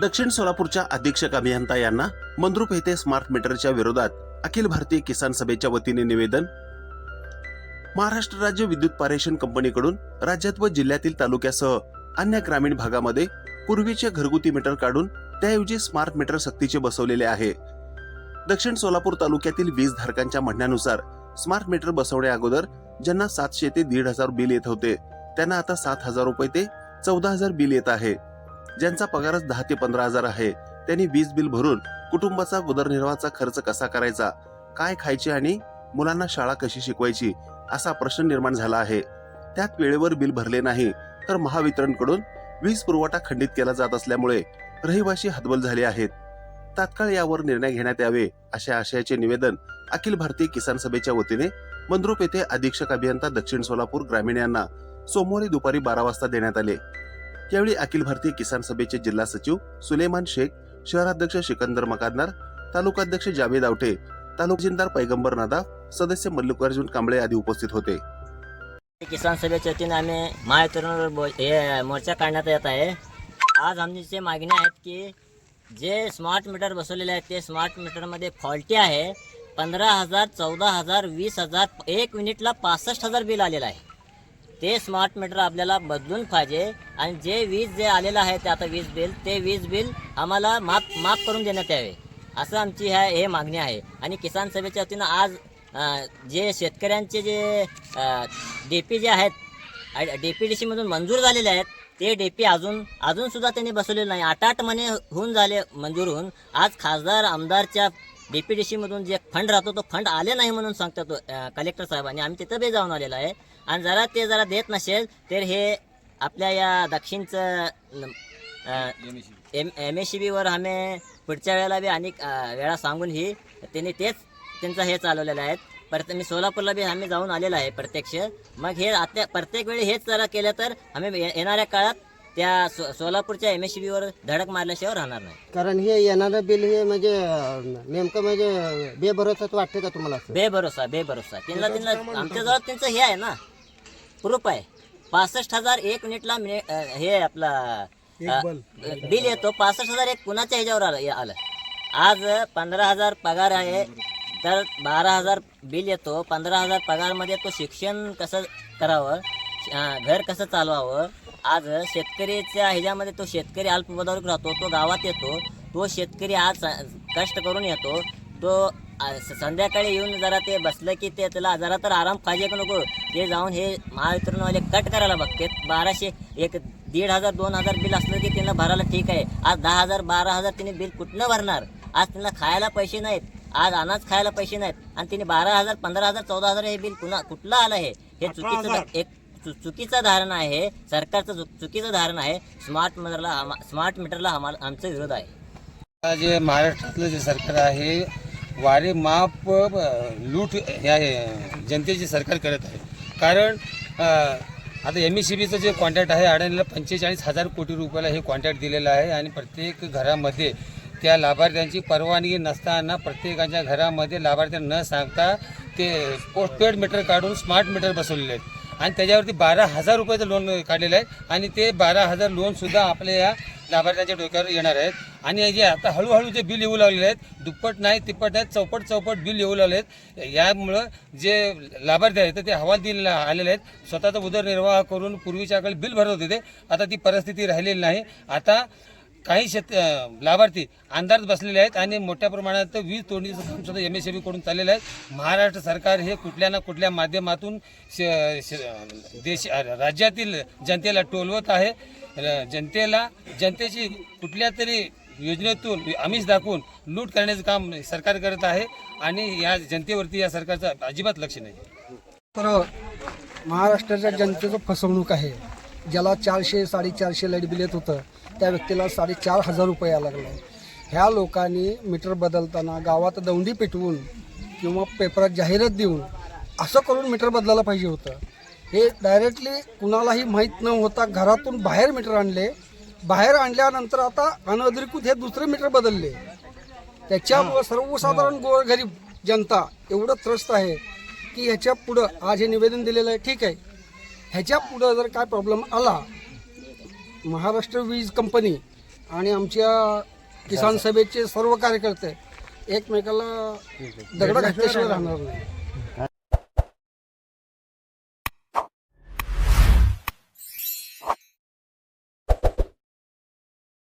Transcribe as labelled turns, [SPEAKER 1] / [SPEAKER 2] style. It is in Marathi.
[SPEAKER 1] दक्षिण सोलापूरच्या अधीक्षक अभियंता यांना मंद्रुप येथे स्मार्ट मीटरच्या विरोधात अखिल भारतीय किसान सभेच्या वतीने निवेदन. महाराष्ट्र राज्य विद्युत पारेषण कंपनीकडून राज्यात व जिल्ह्यातील तालुक्यासह अन्य ग्रामीण भागामध्ये पूर्वीचे घरगुती मीटर काढून त्याऐवजी स्मार्ट मीटर सक्तीचे बसवलेले आहे. दक्षिण सोलापूर तालुक्यातील वीज धारकांच्या म्हणण्यानुसार स्मार्ट मीटर बसवण्या अगोदर ज्यांना सातशे ते दीड हजार बिल येत होते त्यांना आता सात हजार रुपये ते चौदा हजार बिल येत आहे. ज्यांचा पगारच दहा ते पंधरा हजार आहे त्यांनी वीज बिल भरून कुटुंबाचा उदरनिर्वाहाचा खर्च कसा करायचा? काय खायचे आणि मुलांना शाळा कशी शिकवायची? असा प्रश्न निर्माण झाला आहे. त्यात वेळेवर बिल भरले नाही तर महावितरणकडून वीज पुरवठा खंडित केला जात असल्यामुळे रहिवाशी हतबल झाले आहेत. तात्काळ यावर निर्णय घेण्यात यावे अशा आशयाचे निवेदन अखिल भारतीय किसान सभेच्या वतीने मंद्रुप येथे अधीक्षक अभियंता दक्षिण सोलापूर ग्रामीण यांना सोमवारी दुपारी बारा वाजता देण्यात आले. यावेळी अखिल भारतीय किसान सभेचे जिल्हा सचिव सुलेमान शेख शहराध्यक्ष सिकंदर मकादनार तालुकाध्यक्ष जावेद आवटे तालुकाजिंदार पैगंबर नादा सदस्य मल्लिकार्जुन कांबळे आदी उपस्थित होते.
[SPEAKER 2] किसान सभेच्या वतीने आम्ही महावितरणवर हे मोर्चा काढण्यात येत आहे. आज आमची मागण्या आहेत की जे स्मार्ट मीटर बसवलेले आहेत ते स्मार्ट मीटरमध्ये फॉल्टी आहे. पंधरा हजार चौदा हजार वीस हजार एक मिनिटला पासष्ट हजार बिल आलेलं आहे. ते स्मार्ट मीटर आपल्याला बदलून पाहिजे. आणि जे वीज जे आलेलं आहे ते आता वीज बिल ते वीज बिल आम्हाला माफ माफ करून देण्यात यावे. असं आमची ह्या हे मागणी आहे. आणि किसान सभेच्या वतीनं आज जे शेतकऱ्यांचे जे डी पी जे आहेत डी पी डी सीमधून मंजूर झालेले आहेत ते डीपी अजून अजून सुद्धा त्यांनी बसवलेले नाही. आठ आठ महिने होऊन झाले मंजूर होऊन. आज खासदार आमदारच्या डीपीडीसी मधून जे फंड राहतो तो फंड आले नाही म्हणून सांगतात अं, कलेक्टर साहेबांनी आम्ही तिथं बे जाऊन आलेलो आहे. आणि जरा ते जरा देत नसेल तर हे आपल्या या दक्षिणचं एम एम एस सी बीवर आम्ही पुढच्या वेळेला बी अनेक वेळा सांगून ही त्यांनी तेच त्यांचं हे चालवलेलं आहे. परत मी सोलापूरला बी आम्ही जाऊन आलेलो आहे प्रत्यक्ष. मग हे आता प्रत्येक वेळी हेच जरा केलं तर आम्ही येणाऱ्या काळात त्या सो सोलापूरच्या एम एस सी बीवर धडक मारल्याशिवाय राहणार नाही.
[SPEAKER 3] कारण हे येणारं बिल हे म्हणजे अं, नेमकं म्हणजे बेभरोसाच वाटते का तुम्हाला असं?
[SPEAKER 2] बेभरोसा बेभरोसा. त्यांना त्यांना आमच्याजवळ त्यांचं हे आहे ना प्रूफ आहे. पासष्ट हजार एक मिनिटला मिनि अं, हे आपला अं, बिल येतो. पासष्ट हजार एक कुणाच्या ह्याच्यावर आलं हे आलं? आज पंधरा हजार पगार आहे तर बारा हजार बिल येतो. पंधरा हजार पगारमध्ये तो शिक्षण कसं करावं? अं, घर कसं चालवावं? आज शेतकरीच्या ह्याच्यामध्ये तो शेतकरी अल्पपदावर राहतो तो गावात येतो तो शेतकरी आज कष्ट करून येतो तो संध्याकाळी येऊन जरा ते बसलं की ते त्याला जरा तर आराम पाहिजे का नको ते जाऊन हे महावितरणवाले कट करायला बघते बाराशे एक दीड हजार दोन हजार बिल असलं की त्यांना भरायला ठीक आहे. आज दहा हजार बारा हजार त्यांनी बिल कुठनं भरणार? आज त्यांना खायला पैसे नाहीत. आज अनाज खायला पैसे नाहीत. आणि तिने बारा हजार पंधरा हजार चौदा हजार हे बिल कुणा कुठलं आलं हे? हे चुकीचं एक चुकीचं धारणा आहे सरकारचं चुकीचं धारणा आहे स्मार्ट मीटरला स्मार्ट मीटरला आम्हाला आमचा विरोध आहे.
[SPEAKER 4] जे महाराष्ट्रातलं जे सरकार आहे वारे माप लूट ह्या जनतेचे सरकार करत आहे. कारण आता एम ई सी बीचं जे कॉन्ट्रॅक्ट आहे अडाणीला पंचेचाळीस हजार कोटी रुपयाला हे कॉन्ट्रॅक्ट दिलेलं आहे आणि प्रत्येक घरामध्ये त्या लाभार्थ्यांची परवानगी नसताना प्रत्येकाच्या घरामध्ये लाभार्थ्यांना न सांगता ते पोस्टपेड मीटर काढून स्मार्ट मीटर बसवलेले आहेत. आणि त्याच्यावरती बारा हजार रुपयाचं लोन काढलेलं आहे. आणि ते बारा हजार लोनसुद्धा आपल्या या लाभार्थ्यांच्या डोक्यावर येणार आहेत. आणि जे आता हळूहळू जे बिल येऊ लागलेले आहेत दुप्पट नाही तिप्पट आहेत चौपट चौपट बिल येऊ लागले आहेत. यामुळं जे लाभार्थी आहेत तर ते हवालदिल आलेले आहेत. स्वतःचा उदरनिर्वाह करून पूर्वीच्या काळी बिल भरत होते ते. आता ती परिस्थिती राहिलेली नाही. आता काही शेत लाभार्थी अंधारात बसलेले आहेत आणि मोठ्या प्रमाणात वीज तोडणीचं काम सुद्धा एम एस बी कडून चाललेलं आहे महाराष्ट्र सरकार हे कुठल्या ना कुठल्या माध्यमातून श- श- देश राज्यातील जनतेला टोलवत आहे. र- जनतेला जनतेची कुठल्या तरी योजनेतून आमिष दाखवून लूट करण्याचं काम सरकार करत आहे आणि या जनतेवरती या सरकारचं अजिबात लक्ष नाही.
[SPEAKER 5] तर महाराष्ट्राच्या जनतेचं फसवणूक आहे. ज्याला चारशे साडेचारशे लाइट बिल येत होतं त्या व्यक्तीला साडेचार हजार रुपये यायला लागले. ह्या लोकांनी मीटर बदलताना गावात दौंडी पेटवून किंवा पेपरात जाहिरात देऊन असं करून मीटर बदलायला पाहिजे होतं. हे डायरेक्टली कुणालाही माहीत न होता घरातून बाहेर मीटर आणले. बाहेर आणल्यानंतर आता अनधिकृत हे दुसरे मीटर बदलले. त्याच्यामुळं सर्वसाधारण गोरगरीब जनता एवढं त्रस्त आहे की ह्याच्या पुढं आज हे निवेदन दिलेलं आहे. ठीक आहे. ह्याच्या पुढं जर काय प्रॉब्लेम आला महाराष्ट्र वीज कंपनी आणि आमच्या किसान सभेचे सर्व कार्यकर्ते एकमेकाला दगड घातल्याशिवाय राहणार नाही.